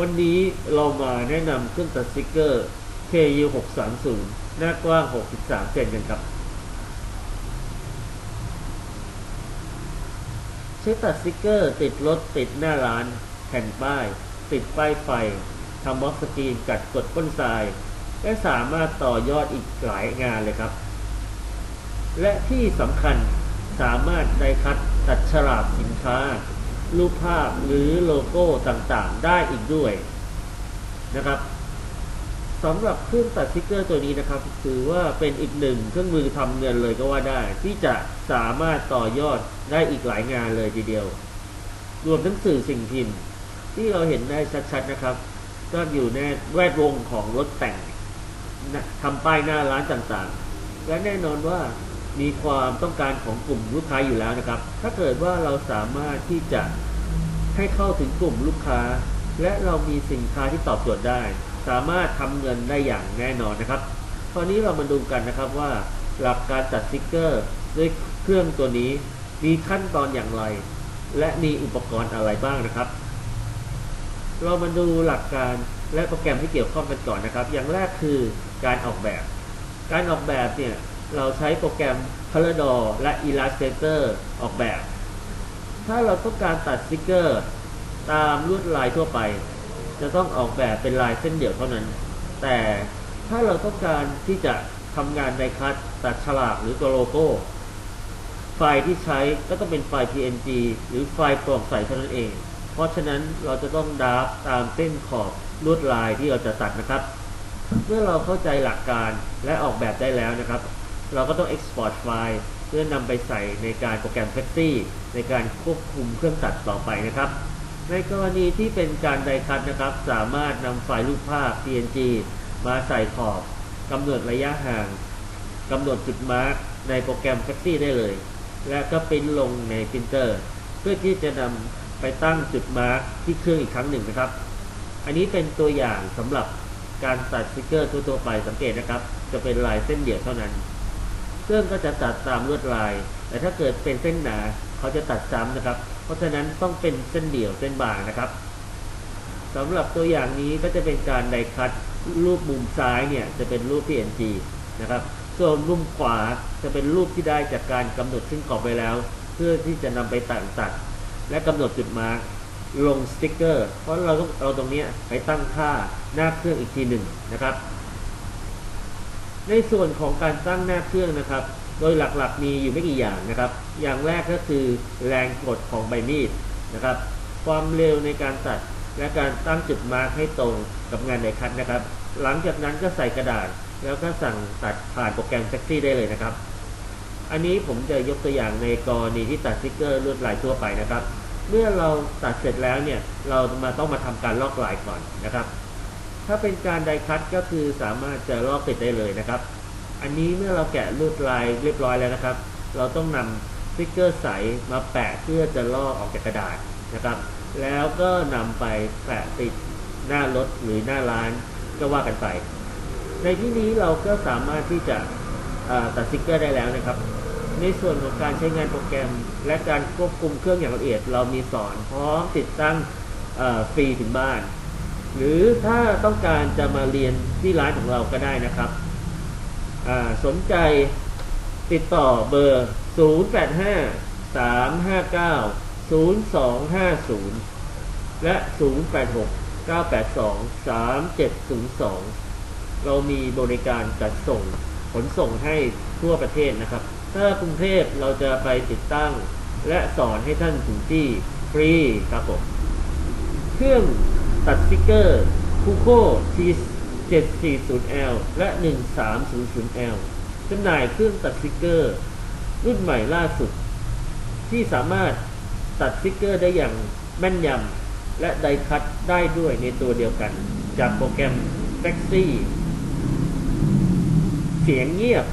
วันนี้เรามาแนะนำเครื่องตัดสติกเกอร์ KU 630หน้ากว้าง 63 เซนกันครับ ใช้ตัดสติกเกอร์ติดรถติดหน้าร้าน แผ่นป้าย ติดป้ายไฟทำบล็อกสกรีนกัดกดก้นทราย และสามารถต่อยอดอีกหลายงานเลยครับ และที่สำคัญสามารถได้คัดตัดฉลากสินค้า รูปภาพหรือโลโก้ต่างๆ ได้อีกด้วยนะครับสำหรับเครื่องตัดสติกเกอร์ตัวนี้นะครับ ถือว่าเป็นอีกหนึ่งเครื่องมือทำเงินเลยก็ว่าได้ ที่จะสามารถต่อยอดได้อีกหลายงานเลยทีเดียว รวมทั้งสื่อสิ่งพิมพ์ที่เราเห็นได้ชัดๆนะครับ ก็อยู่ในแวดวงของรถแต่งทำป้ายหน้าร้านต่างๆ และแน่นอนว่า มีความต้องการของกลุ่มลูกค้าอยู่แล้วนะครับ ถ้าเกิดว่าเราสามารถที่จะให้เข้าถึงกลุ่มลูกค้า และเรามีสินค้าที่ตอบโจทย์ได้ สามารถทำเงินได้อย่างแน่นอนนะครับตอนนี้เรามาดูกันนะครับว่า หลักการตัดสติกเกอร์ด้วยเครื่องตัวนี้ มีขั้นตอนอย่างไร และมีอุปกรณ์อะไรบ้างนะครับ เรามาดูหลักการและโปรแกรมที่เกี่ยวข้องกันก่อนนะครับ อย่างแรกคือการออกแบบ การออกแบบเนี่ย เราใช้โปรแกรม Coloredor และ Illustrator ออกแบบ ถ้าเราต้องการตัดสติกเกอร์ ตามลวดลายทั่วไป จะต้องออกแบบเป็นลายเส้นเดี่ยวเท่านั้น แต่ถ้าเราต้องการที่จะทำงานในคัดตัดฉลากหรือตัวโลโก้ ไฟล์ที่ใช้ก็ต้องเป็นไฟล์ PNG หรือไฟล์โปร่งใสเท่านั้นเอง เพราะฉะนั้นเราจะต้องดราฟตามเส้นขอบลวดลายที่เราจะตัดนะครับ เมื่อเราเข้าใจหลักการและออกแบบได้แล้วนะครับ เราก็ต้อง export ไฟล์เพื่อนำไปใส่ในการโปรแกรม Flexi ในการควบคุมเครื่องตัดต่อไปนะครับ ในกรณีที่เป็นการไดคัตนะครับ สามารถนำไฟล์รูปภาพ PNG มาใส่ขอบกำหนดระยะห่างกำหนดจุดมาร์กในโปรแกรม Flexi ได้เลย และก็ปริ้นลงในพิมพ์เตอร์ เพื่อที่จะนำไปตั้งจุดมาร์กที่เครื่องอีกครั้งหนึ่งนะครับ อันนี้เป็นตัวอย่างสำหรับการตัดสติกเกอร์ทั่วๆไปสังเกตนะครับ จะเป็นลายเส้นเดี่ยวเท่านั้น เครื่องก็จะตัดตามลวดลาย แต่ถ้าเกิดเป็นเส้นหนาเขาจะตัดซ้ำนะครับ เพราะฉะนั้นต้องเป็นเส้นเดี่ยวเส้นบางนะครับสำหรับตัวอย่างนี้ก็จะเป็นการไดคัตรูปมุมซ้ายเนี่ยจะเป็นรูป PNG นะครับ ส่วนมุมขวาจะเป็นรูปที่ได้จากการกำหนดขึ้นกรอบไปแล้ว เพื่อที่จะนำไปตัดตัด และกำหนดจุดมาร์กลงสติ๊กเกอร์ เพราะเราต้องเอาตรงนี้ไปตั้งค่าหน้าเครื่องอีกทีหนึ่งนะครับ ในส่วนของการตั้งหน้าเครื่องนะครับ โดยหลักๆมีอยู่ไม่กี่อย่างนะครับ อย่างแรกก็คือแรงกดของใบมีดนะครับ ความเร็วในการตัดและการตั้งจุดมาร์กให้ตรงกับงานในคัดนะครับ หลังจากนั้นก็ใส่กระดาษ แล้วก็สั่งตัดผ่านโปรแกรมแท็กซี่ได้เลยนะครับ อันนี้ผมจะยกตัวอย่างในกรณีที่ตัดสติกเกอร์ลวดลายทั่วไปนะครับ เมื่อเราตัดเสร็จแล้วเนี่ย เรามาต้องมาทำการลอกลายก่อนนะครับ ถ้าเป็นการไดคัตก็คือสามารถจะลอกติดได้เลยนะครับ อันนี้เมื่อเราแกะลวดลายเรียบร้อยแล้วนะครับ เราต้องนำสติ๊กเกอร์ใสมาแปะเพื่อจะลอกออกจากกระดาษนะครับ แล้วก็นำไปแปะติดหน้ารถหรือหน้าร้านก็ว่ากันไป ในที่นี้เราก็สามารถที่จะตัดสติ๊กเกอร์ได้แล้วนะครับ ในส่วนของการใช้งานโปรแกรม และการควบคุมเครื่องอย่างละเอียด เรามีสอนพร้อมติดตั้งฟรีถึงบ้าน หรือถ้าต้องการจะมาเรียนที่ร้านของเราก็ได้นะครับ สนใจติดต่อเบอร์ 085 359 0250 และ 086 982 3702 เรามีบริการจัดส่งขนส่งให้ทั่วประเทศนะครับ ถ้ากรุงเทพเราจะไปติดตั้งและสอนให้ท่านถึงที่ฟรีครับผม เครื่อง ตัดสติกเกอร์คูโค่ T740L และ 1300L จำหน่ายเครื่องตัดสติกเกอร์ รุ่นใหม่ล่าสุด ที่สามารถตัดสติกเกอร์ได้อย่างแม่นยำและไดคัตได้ด้วยในตัวเดียวกัน จากโปรแกรม f l e x i เสียงเงียบ